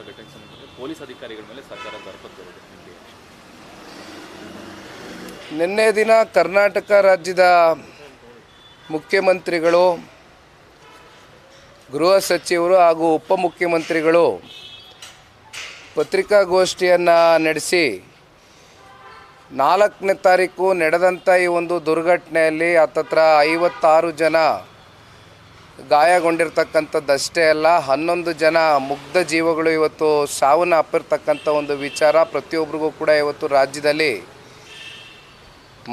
ಘಟನೆಗೆ ಸಂಬಂಧ ಪೊಲೀಸ್ ಅಧಿಕಾರಿಗಳ ಮೇಲೆ ಸರ್ಕಾರ ದರ್ಪತ್ತಿರೋದು ನಿಮಗೆ. ನಿನ್ನೆ ದಿನ ಕರ್ನಾಟಕ ರಾಜ್ಯದ ಮುಖ್ಯಮಂತ್ರಿಗಳು, ಗೃಹ ಸಚಿವರು ಹಾಗೂ ಉಪಮುಖ್ಯಮಂತ್ರಿಗಳು ಪತ್ರಿಕಾಗೋಷ್ಠಿಯನ್ನು ನಡೆಸಿ ನಾಲ್ಕನೇ ತಾರೀಕು ನಡೆದಂಥ ಈ ಒಂದು ದುರ್ಘಟನೆಯಲ್ಲಿ ಹತ್ತತ್ರ ಐವತ್ತಾರು ಜನ ಗಾಯಗೊಂಡಿರ್ತಕ್ಕಂಥದ್ದಷ್ಟೇ ಅಲ್ಲ, ಹನ್ನೊಂದು ಜನ ಮುಗ್ಧ ಜೀವಗಳು ಇವತ್ತು ಸಾವನ್ನ ಅಪ್ಪಿರ್ತಕ್ಕಂಥ ಒಂದು ವಿಚಾರ ಪ್ರತಿಯೊಬ್ಬರಿಗೂ ಕೂಡ ಇವತ್ತು ರಾಜ್ಯದಲ್ಲಿ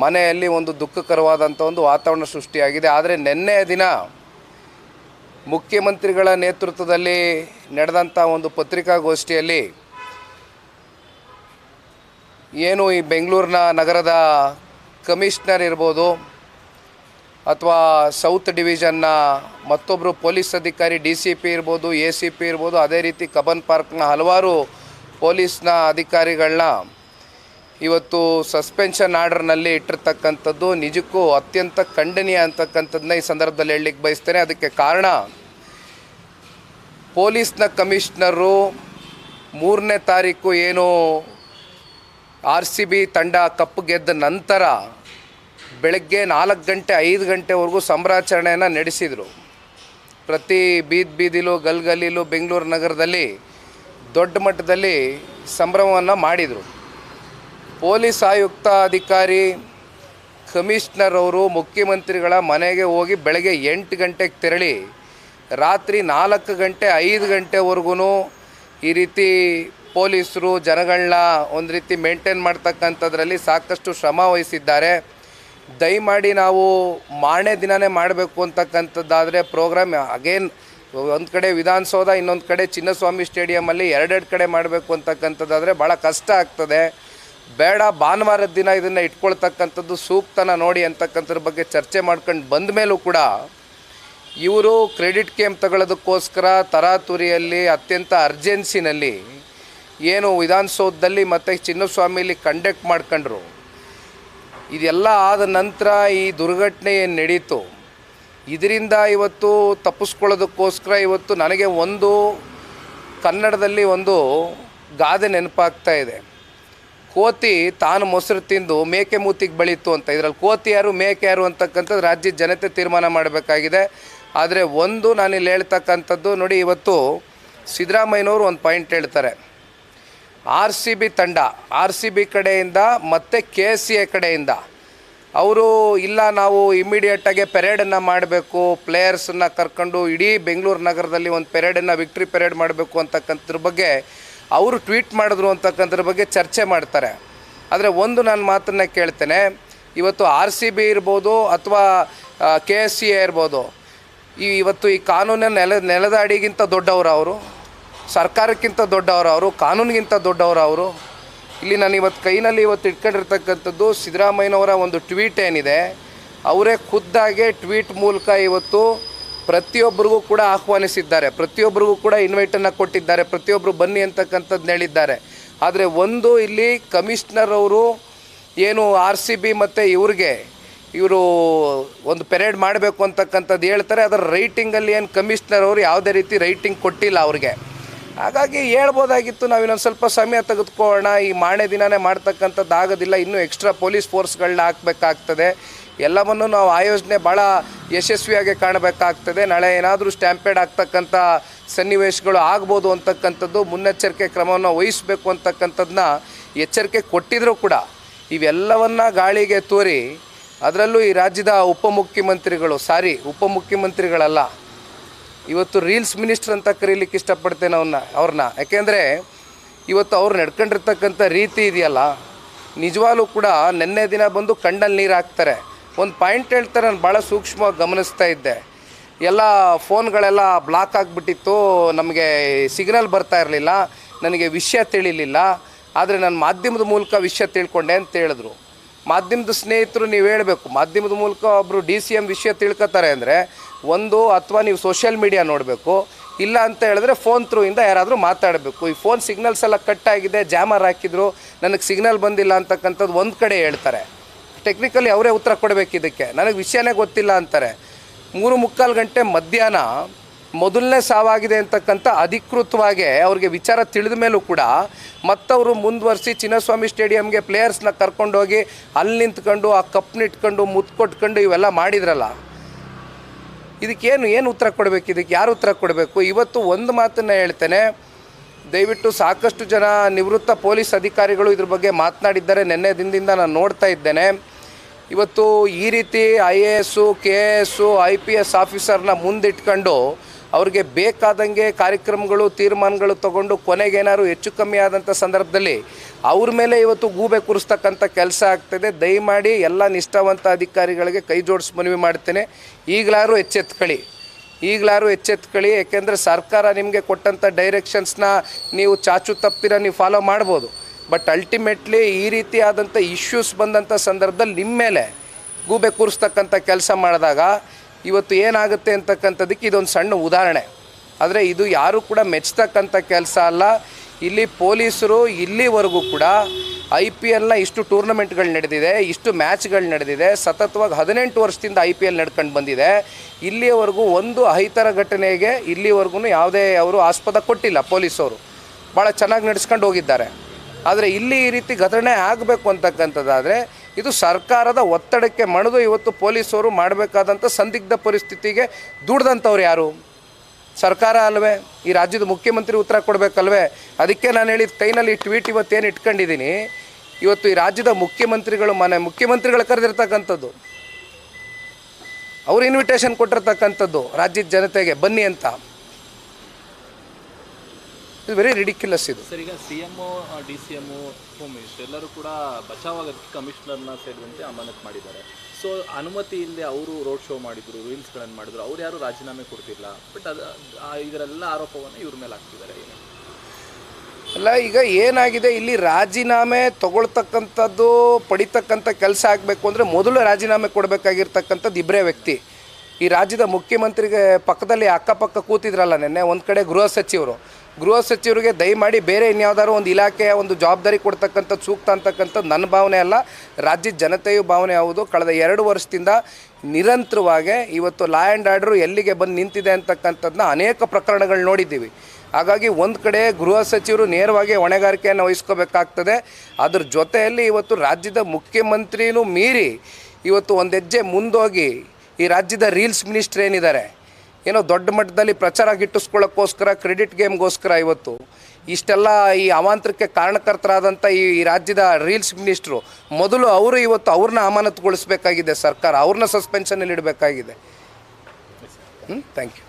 ಮನೆಯಲ್ಲಿ ಒಂದು ದುಃಖಕರವಾದಂಥ ಒಂದು ವಾತಾವರಣ ಸೃಷ್ಟಿಯಾಗಿದೆ. ಆದರೆ ನಿನ್ನೆಯ ದಿನ ಮುಖ್ಯಮಂತ್ರಿಗಳ ನೇತೃತ್ವದಲ್ಲಿ ನಡೆದಂಥ ಒಂದು ಪತ್ರಿಕಾಗೋಷ್ಠಿಯಲ್ಲಿ ಏನು ಈ ಬೆಂಗಳೂರಿನ ನಗರದ ಕಮಿಷನರ್ ಇರ್ಬೋದು ಅಥವಾ ಸೌತ್ ಡಿವಿಷನ್ನ ಮತ್ತೊಬ್ಬರು ಪೊಲೀಸ್ ಅಧಿಕಾರಿ ಡಿ ಸಿ ಪಿ ಇರ್ಬೋದು ಎ ಸಿ ಪಿ ಇರ್ಬೋದು, ಅದೇ ರೀತಿ ಕಬನ್ ಪಾರ್ಕ್ನ ಹಲವಾರು ಪೊಲೀಸ್ನ ಅಧಿಕಾರಿಗಳನ್ನ ಇವತ್ತು ಸಸ್ಪೆನ್ಷನ್ ಆರ್ಡರ್ನಲ್ಲಿ ಇಟ್ಟಿರ್ತಕ್ಕಂಥದ್ದು ನಿಜಕ್ಕೂ ಅತ್ಯಂತ ಖಂಡನೀಯ ಅಂತಕ್ಕಂಥದ್ದನ್ನ ಈ ಸಂದರ್ಭದಲ್ಲಿ ಹೇಳಲಿಕ್ಕೆ ಬಯಸ್ತೇನೆ. ಅದಕ್ಕೆ ಕಾರಣ ಪೊಲೀಸ್ನ ಕಮಿಷನರು ಮೂರನೇ ತಾರೀಕು ಏನು ಆರ್ ಸಿ ಬಿ ತಂಡ ಕಪ್ ಗೆದ್ದ ನಂತರ ಬೆಳಗ್ಗೆ ನಾಲ್ಕು ಗಂಟೆ, ಐದು ಗಂಟೆವರೆಗೂ ಸಂಭ್ರಾಚರಣೆಯನ್ನು ನಡೆಸಿದರು. ಪ್ರತಿ ಬೀದ್ ಬೀದಿಲು ಗಲ್ಗಲಿಲು ಬೆಂಗಳೂರು ನಗರದಲ್ಲಿ ದೊಡ್ಡ ಮಟ್ಟದಲ್ಲಿ ಸಂಭ್ರಮವನ್ನು ಮಾಡಿದರು. ಪೊಲೀಸ್ ಆಯುಕ್ತ ಅಧಿಕಾರಿ ಕಮಿಷನರ್ ಅವರು ಮುಖ್ಯಮಂತ್ರಿಗಳ ಮನೆಗೆ ಹೋಗಿ ಬೆಳಗ್ಗೆ ಎಂಟು ಗಂಟೆಗೆ ತೆರಳಿ, ರಾತ್ರಿ ನಾಲ್ಕು ಗಂಟೆ, ಐದು ಗಂಟೆವರೆಗೂ ಈ ರೀತಿ ಪೊಲೀಸರು ಜನಗಳನ್ನ ಒಂದು ರೀತಿ ಮೇಂಟೈನ್ ಮಾಡ್ತಕ್ಕಂಥದ್ರಲ್ಲಿ ಸಾಕಷ್ಟು ಶ್ರಮ ವಹಿಸಿದ್ದಾರೆ. ದಯಮಾಡಿ ನಾವು ಮಾರನೇ ದಿನನೇ ಮಾಡಬೇಕು ಅಂತಕ್ಕಂಥದ್ದಾದರೆ ಪ್ರೋಗ್ರಾಮ್ ಅಗೇನ್ ಒಂದು ಕಡೆ ವಿಧಾನಸೌಧ, ಇನ್ನೊಂದು ಕಡೆ ಚಿನ್ನಸ್ವಾಮಿ ಸ್ಟೇಡಿಯಮಲ್ಲಿ ಎರಡೆರಡು ಕಡೆ ಮಾಡಬೇಕು ಅಂತಕ್ಕಂಥದ್ದಾದರೆ ಭಾಳ ಕಷ್ಟ ಆಗ್ತದೆ. ಬೇಡ, ಭಾನುವಾರದ ದಿನ ಇದನ್ನು ಇಟ್ಕೊಳ್ತಕ್ಕಂಥದ್ದು ಸೂಕ್ತನ ನೋಡಿ ಅಂತಕ್ಕಂಥದ್ರ ಬಗ್ಗೆ ಚರ್ಚೆ ಮಾಡ್ಕೊಂಡು ಬಂದ ಮೇಲೂ ಕೂಡ ಇವರು ಕ್ರೆಡಿಟ್ ಕೇಮ್ ತಗೊಳ್ಳೋದಕ್ಕೋಸ್ಕರ ತರಾತುರಿಯಲ್ಲಿ ಅತ್ಯಂತ ಅರ್ಜೆನ್ಸಿನಲ್ಲಿ ಏನು ವಿಧಾನಸೌಧದಲ್ಲಿ ಮತ್ತು ಚಿನ್ನಸ್ವಾಮಿಲಿ ಕಂಡಕ್ಟ್ ಮಾಡ್ಕೊಂಡ್ರು. ಇದೆಲ್ಲ ಆದ ನಂತರ ಈ ದುರ್ಘಟನೆ ಏನು ನಡೀತು ಇದರಿಂದ ಇವತ್ತು ತಪ್ಪಿಸ್ಕೊಳ್ಳೋದಕ್ಕೋಸ್ಕರ ಇವತ್ತು ನನಗೆ ಒಂದು ಕನ್ನಡದಲ್ಲಿ ಒಂದು ಗಾದೆ ನೆನಪಾಗ್ತಾ ಇದೆ. ಕೋತಿ ತಾನು ಮೊಸರು ತಿಂದು ಮೇಕೆ ಮೂತಿಗೆ ಬೆಳೀತು ಅಂತ. ಇದರಲ್ಲಿ ಕೋತಿ ಯಾರು, ಮೇಕೆ ಯಾರು ಅಂತಕ್ಕಂಥದ್ದು ರಾಜ್ಯದ ಜನತೆ ತೀರ್ಮಾನ ಮಾಡಬೇಕಾಗಿದೆ. ಆದರೆ ಒಂದು ನಾನಿಲ್ಲಿ ಹೇಳ್ತಕ್ಕಂಥದ್ದು ನೋಡಿ, ಇವತ್ತು ಸಿದ್ದರಾಮಯ್ಯನವರು ಒಂದು ಪಾಯಿಂಟ್ ಹೇಳ್ತಾರೆ. ಆರ್ ಸಿ ಬಿ ತಂಡ, ಆರ್ ಸಿ ಬಿ ಕಡೆಯಿಂದ ಮತ್ತು ಕೆ ಸಿ ಎ ಕಡೆಯಿಂದ. ಅವರು ಇಲ್ಲ, ನಾವು ಇಮ್ಮಿಡಿಯೇಟಾಗಿ ಪೆರೇಡನ್ನು ಮಾಡಬೇಕು ಪ್ಲೇಯರ್ಸನ್ನು ಕರ್ಕೊಂಡು ಇಡೀ ಬೆಂಗಳೂರು ನಗರದಲ್ಲಿ ಒಂದು ಪೆರೇಡನ್ನು ವಿಕ್ಟ್ರಿ ಪೆರೇಡ್ ಮಾಡಬೇಕು ಅಂತಕ್ಕಂಥದ್ರ ಬಗ್ಗೆ ಅವರು ಟ್ವೀಟ್ ಮಾಡಿದ್ರು ಅಂತಕ್ಕಂಥದ್ರ ಬಗ್ಗೆ ಚರ್ಚೆ ಮಾಡ್ತಾರೆ. ಆದರೆ ಒಂದು ನಾನು ಮಾತನ್ನು ಕೇಳ್ತೇನೆ, ಇವತ್ತು ಆರ್ ಸಿ ಬಿ ಇರ್ಬೋದು ಅಥವಾ ಕೆ ಎಸ್ ಸಿ ಎ ಇರ್ಬೋದು, ಈ ಇವತ್ತು ಈ ಕಾನೂನಿನ ನೆಲ ನೆಲದ ಅಡಿಗಿಂತ ದೊಡ್ಡವರು ಅವರು. ಸರ್ಕಾರಕ್ಕಿಂತ ದೊಡ್ಡವರು ಅವರು, ಕಾನೂನಿಗಿಂತ ದೊಡ್ಡವರು ಅವರು. ಇಲ್ಲಿ ನಾನು ಇವತ್ತು ಕೈನಲ್ಲಿ ಇವತ್ತು ಇಟ್ಕೊಂಡಿರ್ತಕ್ಕಂಥದ್ದು ಸಿದ್ದರಾಮಯ್ಯನವರ ಒಂದು ಟ್ವೀಟ್ ಏನಿದೆ, ಅವರೇ ಖುದ್ದಾಗೆ ಟ್ವೀಟ್ ಮೂಲಕ ಇವತ್ತು ಪ್ರತಿಯೊಬ್ಬರಿಗೂ ಕೂಡ ಆಹ್ವಾನಿಸಿದ್ದಾರೆ. ಪ್ರತಿಯೊಬ್ಬರಿಗೂ ಕೂಡ ಇನ್ವೈಟನ್ನು ಕೊಟ್ಟಿದ್ದಾರೆ. ಪ್ರತಿಯೊಬ್ಬರು ಬನ್ನಿ ಅಂತಕ್ಕಂಥದ್ದು ಹೇಳಿದ್ದಾರೆ. ಆದರೆ ಒಂದು ಇಲ್ಲಿ ಕಮಿಷ್ನರ್ ಅವರು ಏನು ಆರ್ ಸಿ ಬಿ ಮತ್ತು ಇವ್ರಿಗೆ ಇವರು ಒಂದು ಪೆರೇಡ್ ಮಾಡಬೇಕು ಅಂತಕ್ಕಂಥದ್ದು ಹೇಳ್ತಾರೆ. ಅದರ ರೈಟಿಂಗಲ್ಲಿ ಏನು ಕಮಿಷ್ನರ್ ಅವರು ಯಾವುದೇ ರೀತಿ ರೈಟಿಂಗ್ ಕೊಟ್ಟಿಲ್ಲ ಅವ್ರಿಗೆ. ಹಾಗಾಗಿ ಹೇಳ್ಬೋದಾಗಿತ್ತು ನಾವು ಇನ್ನೊಂದು ಸ್ವಲ್ಪ ಸಮಯ ತೆಗೆದುಕೊಳ್ಳೋಣ. ಈ ಮಾಣೆ ದಿನನೇ ಮಾಡ್ತಕ್ಕಂಥದ್ದು ಆಗೋದಿಲ್ಲ, ಇನ್ನೂ ಎಕ್ಸ್ಟ್ರಾ ಪೊಲೀಸ್ ಫೋರ್ಸ್ಗಳನ್ನ ಹಾಕಬೇಕಾಗ್ತದೆ. ಎಲ್ಲವನ್ನು ನಾವು ಆಯೋಜನೆ ಭಾಳ ಯಶಸ್ವಿಯಾಗಿ ಕಾಣಬೇಕಾಗ್ತದೆ. ನಾಳೆ ಏನಾದರೂ ಸ್ಟ್ಯಾಂಪೇಡ್ ಆಗ್ತಕ್ಕಂಥ ಸನ್ನಿವೇಶಗಳು ಆಗ್ಬೋದು ಅಂತಕ್ಕಂಥದ್ದು, ಮುನ್ನೆಚ್ಚರಿಕೆ ಕ್ರಮವನ್ನು ವಹಿಸಬೇಕು ಅಂತಕ್ಕಂಥದ್ದನ್ನ ಎಚ್ಚರಿಕೆ ಕೊಟ್ಟಿದ್ರೂ ಕೂಡ ಇವೆಲ್ಲವನ್ನ ಗಾಳಿಗೆ ತೋರಿ, ಅದರಲ್ಲೂ ಈ ರಾಜ್ಯದ ಉಪಮುಖ್ಯಮಂತ್ರಿಗಳು, ಸಾರಿ, ಉಪಮುಖ್ಯಮಂತ್ರಿಗಳಲ್ಲ ಇವತ್ತು ರೀಲ್ಸ್ ಮಿನಿಸ್ಟರ್ ಅಂತ ಕರೀಲಿಕ್ಕೆ ಇಷ್ಟಪಡ್ತೇನೆ ಅವನ್ನ ಅವ್ರನ್ನ. ಯಾಕೆಂದರೆ ಇವತ್ತು ಅವ್ರು ನಡ್ಕೊಂಡಿರ್ತಕ್ಕಂಥ ರೀತಿ ಇದೆಯಲ್ಲ, ನಿಜವಾಗ್ಲೂ ಕೂಡ ನೆನ್ನೆ ದಿನ ಬಂದು ಕಂಡಲ್ಲಿ ನೀರು ಹಾಕ್ತಾರೆ. ಒಂದು ಪಾಯಿಂಟ್ ಹೇಳ್ತಾರೆ ನಾನು ಭಾಳ ಸೂಕ್ಷ್ಮವಾಗಿ ಗಮನಿಸ್ತಾ ಇದ್ದೆ. ಎಲ್ಲ ಫೋನ್ಗಳೆಲ್ಲ ಬ್ಲಾಕ್ ಆಗಿಬಿಟ್ಟಿತ್ತು, ನಮಗೆ ಸಿಗ್ನಲ್ ಬರ್ತಾ ಇರಲಿಲ್ಲ, ನನಗೆ ವಿಷಯ ತಿಳಿಲಿಲ್ಲ, ಆದರೆ ನಾನು ಮಾಧ್ಯಮದ ಮೂಲಕ ವಿಷಯ ತಿಳ್ಕೊಂಡೆ ಅಂತ ಹೇಳಿದ್ರು. ಮಾಧ್ಯಮದ ಸ್ನೇಹಿತರು ನೀವು ಹೇಳಬೇಕು. ಮಾಧ್ಯಮದ ಮೂಲಕ ಒಬ್ಬರು ಡಿ ಸಿ ಎಂ ವಿಷಯ ತಿಳ್ಕೊತಾರೆ ಅಂದರೆ ಒಂದು ಅಥವಾ ನೀವು ಸೋಷಿಯಲ್ ಮೀಡಿಯಾ ನೋಡಬೇಕು. ಇಲ್ಲ ಅಂತ ಹೇಳಿದ್ರೆ ಫೋನ್ ಥ್ರೂಯಿಂದ ಯಾರಾದರೂ ಮಾತಾಡಬೇಕು. ಈ ಫೋನ್ ಸಿಗ್ನಲ್ಸ್ ಎಲ್ಲ ಕಟ್ ಆಗಿದೆ, ಜಾಮರ್ ಹಾಕಿದ್ರು, ನನಗೆ ಸಿಗ್ನಲ್ ಬಂದಿಲ್ಲ ಅಂತಕ್ಕಂಥದ್ದು ಒಂದು ಕಡೆ ಹೇಳ್ತಾರೆ. ಟೆಕ್ನಿಕಲಿ ಅವರೇ ಉತ್ತರ ಕೊಡಬೇಕು ಇದಕ್ಕೆ. ನನಗೆ ವಿಷಯನೇ ಗೊತ್ತಿಲ್ಲ ಅಂತಾರೆ. ಮೂರು ಮುಕ್ಕಾಲು ಗಂಟೆ ಮಧ್ಯಾಹ್ನ ಮೊದಲನೇ ಸಾವಾಗಿದೆ ಅಂತಕ್ಕಂಥ ಅಧಿಕೃತವಾಗಿ ಅವ್ರಿಗೆ ವಿಚಾರ ತಿಳಿದ ಮೇಲೂ ಕೂಡ ಮತ್ತವರು ಮುಂದುವರಿಸಿ ಚಿನ್ನಸ್ವಾಮಿ ಸ್ಟೇಡಿಯಂಗೆ ಪ್ಲೇಯರ್ಸ್ನ ಕರ್ಕೊಂಡೋಗಿ ಅಲ್ಲಿ ನಿಂತ್ಕೊಂಡು ಆ ಕಪ್ನಿಟ್ಕೊಂಡು ಮುತ್ಕೊಟ್ಕೊಂಡು ಇವೆಲ್ಲ ಮಾಡಿದ್ರಲ್ಲ. ಇದಕ್ಕೇನು ಏನು ಉತ್ತರ ಕೊಡಬೇಕು? ಇದಕ್ಕೆ ಯಾರು ಉತ್ತರ ಕೊಡಬೇಕು? ಇವತ್ತು ಒಂದು ಮಾತನ್ನು ಹೇಳ್ತೇನೆ. ದಯವಿಟ್ಟು ಸಾಕಷ್ಟು ಜನ ನಿವೃತ್ತ ಪೊಲೀಸ್ ಅಧಿಕಾರಿಗಳು ಇದ್ರ ಬಗ್ಗೆ ಮಾತನಾಡಿದ್ದಾರೆ. ನಿನ್ನೆ ದಿನದಿಂದ ನಾನು ನೋಡ್ತಾ ಇದ್ದೇನೆ. ಇವತ್ತು ಈ ರೀತಿ I A S, K A S, I P S ಆಫೀಸರ್ನ ಮುಂದಿಟ್ಕೊಂಡು ಅವ್ರಿಗೆ ಬೇಕಾದಂಗೆ ಕಾರ್ಯಕ್ರಮಗಳು, ತೀರ್ಮಾನಗಳು ತಗೊಂಡು ಕೊನೆಗೇನಾದ್ರು ಹೆಚ್ಚು ಕಮ್ಮಿ ಆದಂಥ ಸಂದರ್ಭದಲ್ಲಿ ಅವ್ರ ಮೇಲೆ ಇವತ್ತು ಗೂಬೆ ಕೂರಿಸ್ತಕ್ಕಂಥ ಕೆಲಸ ಆಗ್ತದೆ. ದಯಮಾಡಿ ಎಲ್ಲ ನಿಷ್ಠಾವಂತ ಅಧಿಕಾರಿಗಳಿಗೆ ಕೈ ಜೋಡಿಸಿ ಮನವಿ ಮಾಡ್ತೇನೆ. ಈಗಲಾರು ಎಚ್ಚೆತ್ಕಳಿ ಈಗಲಾರು ಎಚ್ಚೆತ್ಕಳಿ ಯಾಕೆಂದರೆ ಸರ್ಕಾರ ನಿಮಗೆ ಕೊಟ್ಟಂಥ ಡೈರೆಕ್ಷನ್ಸ್ನ ನೀವು ಚಾಚು ತಪ್ಪಿರ ನೀವು ಫಾಲೋ ಮಾಡ್ಬೋದು. ಬಟ್ ಅಲ್ಟಿಮೇಟ್ಲಿ ಈ ರೀತಿಯಾದಂಥ ಇಶ್ಯೂಸ್ ಬಂದಂಥ ಸಂದರ್ಭದಲ್ಲಿ ನಿಮ್ಮ ಮೇಲೆ ಗೂಬೆ ಕೂರಿಸ್ತಕ್ಕಂಥ ಕೆಲಸ ಮಾಡಿದಾಗ ಇವತ್ತು ಏನಾಗುತ್ತೆ ಅಂತಕ್ಕಂಥದ್ದಕ್ಕೆ ಇದೊಂದು ಸಣ್ಣ ಉದಾಹರಣೆ. ಆದರೆ ಇದು ಯಾರೂ ಕೂಡ ಮೆಚ್ಚತಕ್ಕಂಥ ಕೆಲಸ ಅಲ್ಲ. ಇಲ್ಲಿ ಪೊಲೀಸರು ಇಲ್ಲಿವರೆಗೂ ಕೂಡ ಐ ಪಿ ಎಲ್ನ ಇಷ್ಟು ಟೂರ್ನಮೆಂಟ್ಗಳು ನಡೆದಿದೆ, ಇಷ್ಟು ಮ್ಯಾಚ್ಗಳು ನಡೆದಿದೆ, ಸತತವಾಗಿ ಹದಿನೆಂಟು ವರ್ಷದಿಂದ ಐ ಪಿ ಎಲ್ ನಡ್ಕೊಂಡು ಬಂದಿದೆ. ಇಲ್ಲಿಯವರೆಗೂ ಒಂದು ಅಹಿತರ ಘಟನೆಗೆ ಇಲ್ಲಿವರೆಗೂ ಯಾವುದೇ ಅವರು ಆಸ್ಪದ ಕೊಟ್ಟಿಲ್ಲ ಪೊಲೀಸವರು ಭಾಳ ಚೆನ್ನಾಗಿ ನಡೆಸ್ಕೊಂಡು ಹೋಗಿದ್ದಾರೆ. ಆದರೆ ಇಲ್ಲಿ ಈ ರೀತಿ ಘಟನೆ ಆಗಬೇಕು ಅಂತಕ್ಕಂಥದ್ದಾದರೆ ಇದು ಸರ್ಕಾರದ ಒತ್ತಡಕ್ಕೆ ಮಣಿದು. ಇವತ್ತು ಪೊಲೀಸರು ಮಾಡಬೇಕಾದಂಥ ಸಂದಿಗ್ಧ ಪರಿಸ್ಥಿತಿಗೆ ದುಡ್ದಂಥವ್ರು ಯಾರು? ಸರ್ಕಾರ ಅಲ್ವೇ? ಈ ರಾಜ್ಯದ ಮುಖ್ಯಮಂತ್ರಿ ಉತ್ತರ ಕೊಡಬೇಕಲ್ವೇ? ಅದಕ್ಕೆ ನಾನು ಹೇಳಿದ ಕೈನಲ್ಲಿ ಟ್ವೀಟ್ ಇವತ್ತೇನು ಇಟ್ಕೊಂಡಿದ್ದೀನಿ ಇವತ್ತು ಈ ರಾಜ್ಯದ ಮುಖ್ಯಮಂತ್ರಿಗಳು ಮನೆ ಮುಖ್ಯಮಂತ್ರಿಗಳು ಕರೆದಿರ್ತಕ್ಕಂಥದ್ದು, ಅವ್ರು ಇನ್ವಿಟೇಷನ್ ಕೊಟ್ಟಿರ್ತಕ್ಕಂಥದ್ದು ರಾಜ್ಯದ ಜನತೆಗೆ ಬನ್ನಿ ಅಂತ. ಇದು ವೆರಿ ರಿಡಿಕ್ಯುಲಸ್ ಇದು. ಸರ್ ಈಗ C M D C M home minister ಎಲ್ಲರೂ ಕೂಡ ಬಚಾವಾಗೋದಕ್ಕೆ ಕಮಿಷನರ್ನ ಸೇರಿದಂತೆ ಅಮಾನತ್ ಮಾಡಿದ್ದಾರೆ. ಸೊ ಅನುಮತಿ ಇಲ್ಲದೆ ಅವರು ರೋಡ್ ಶೋ ಮಾಡಿದ್ರು ರೀಲ್ಸ್ಗಳನ್ನು ಮಾಡಿದ್ರು ಅವ್ರು ಯಾರು ರಾಜೀನಾಮೆ ಕೊಡ್ತಿಲ್ಲ. ಬಟ್ ಅದು ಇದರೆಲ್ಲ ಆರೋಪವನ್ನು ಇವ್ರ ಮೇಲೆ ಹಾಕ್ತಿದ್ದಾರೆ ಅಲ್ಲ ಈಗ ಏನಾಗಿದೆ? ಇಲ್ಲಿ ರಾಜೀನಾಮೆ ತಗೊಳ್ತಕ್ಕಂಥದ್ದು ಪಡಿತಕ್ಕಂಥ ಕೆಲಸ ಆಗಬೇಕು ಅಂದರೆ ಮೊದಲು ರಾಜೀನಾಮೆ ಕೊಡಬೇಕಾಗಿರ್ತಕ್ಕಂಥದ್ದು ಇಬ್ಬರೇ ವ್ಯಕ್ತಿ. ಈ ರಾಜ್ಯದ ಮುಖ್ಯಮಂತ್ರಿಗೆ ಪಕ್ಕದಲ್ಲಿ ಅಕ್ಕಪಕ್ಕ ಕೂತಿದ್ರಲ್ಲ ನಿನ್ನೆ, ಒಂದು ಕಡೆ ಗೃಹ ಸಚಿವರು. ಗೃಹ ಸಚಿವರಿಗೆ ದಯಮಾಡಿ ಬೇರೆ ಇನ್ಯಾವುದಾದ್ರು ಒಂದು ಇಲಾಖೆಯ ಒಂದು ಜವಾಬ್ದಾರಿ ಕೊಡ್ತಕ್ಕಂಥದ್ದು ಸೂಕ್ತ ಅಂತಕ್ಕಂಥದ್ದು ನನ್ನ ಭಾವನೆ ಅಲ್ಲ, ರಾಜ್ಯದ ಜನತೆಯು ಭಾವನೆ ಯಾವುದು ಕಳೆದ ಎರಡು ವರ್ಷದಿಂದ ನಿರಂತರವಾಗಿ ಇವತ್ತು ಲಾ ಆ್ಯಂಡ್ ಆರ್ಡರ್ ಎಲ್ಲಿಗೆ ಬಂದು ನಿಂತಿದೆ ಅಂತಕ್ಕಂಥದ್ದನ್ನ ಅನೇಕ ಪ್ರಕರಣಗಳು ನೋಡಿದ್ದೀವಿ. ಹಾಗಾಗಿ ಒಂದು ಕಡೆ ಗೃಹ ಸಚಿವರು ನೇರವಾಗಿ ಹೊಣೆಗಾರಿಕೆಯನ್ನು ವಹಿಸ್ಕೋಬೇಕಾಗ್ತದೆ. ಅದ್ರ ಜೊತೆಯಲ್ಲಿ ಇವತ್ತು ರಾಜ್ಯದ ಮುಖ್ಯಮಂತ್ರಿನೂ ಮೀರಿ ಇವತ್ತು ಒಂದು ಹೆಜ್ಜೆ ಮುಂದೋಗಿ ಈ ರಾಜ್ಯದ ರೀಲ್ಸ್ ಮಿನಿಸ್ಟ್ರ್ ಏನಿದ್ದಾರೆ? ಏನೋ ದೊಡ್ಡ ಮಟ್ಟದಲ್ಲಿ ಪ್ರಚಾರ ಗಿಟ್ಟಿಸ್ಕೊಳ್ಳೋಕ್ಕೋಸ್ಕರ, ಕ್ರೆಡಿಟ್ ಗೇಮ್ಗೋಸ್ಕರ ಇವತ್ತು. ಇಷ್ಟೆಲ್ಲ ಈ ಅವಾಂತರಕ್ಕೆ ಕಾರಣಕರ್ತರಾದಂಥ ಈ ರಾಜ್ಯದ ರೀಲ್ಸ್ ಮಿನಿಸ್ಟ್ರು, ಮೊದಲು ಅವರು ಇವತ್ತು ಅವ್ರನ್ನ ಅಮಾನತುಗೊಳಿಸಬೇಕಾಗಿದೆ ಸರ್ಕಾರ, ಅವ್ರನ್ನ ಸಸ್ಪೆನ್ಷನಲ್ಲಿ ಇಡಬೇಕಾಗಿದೆ ಹ್ಞೂ ಥ್ಯಾಂಕ್ ಯು.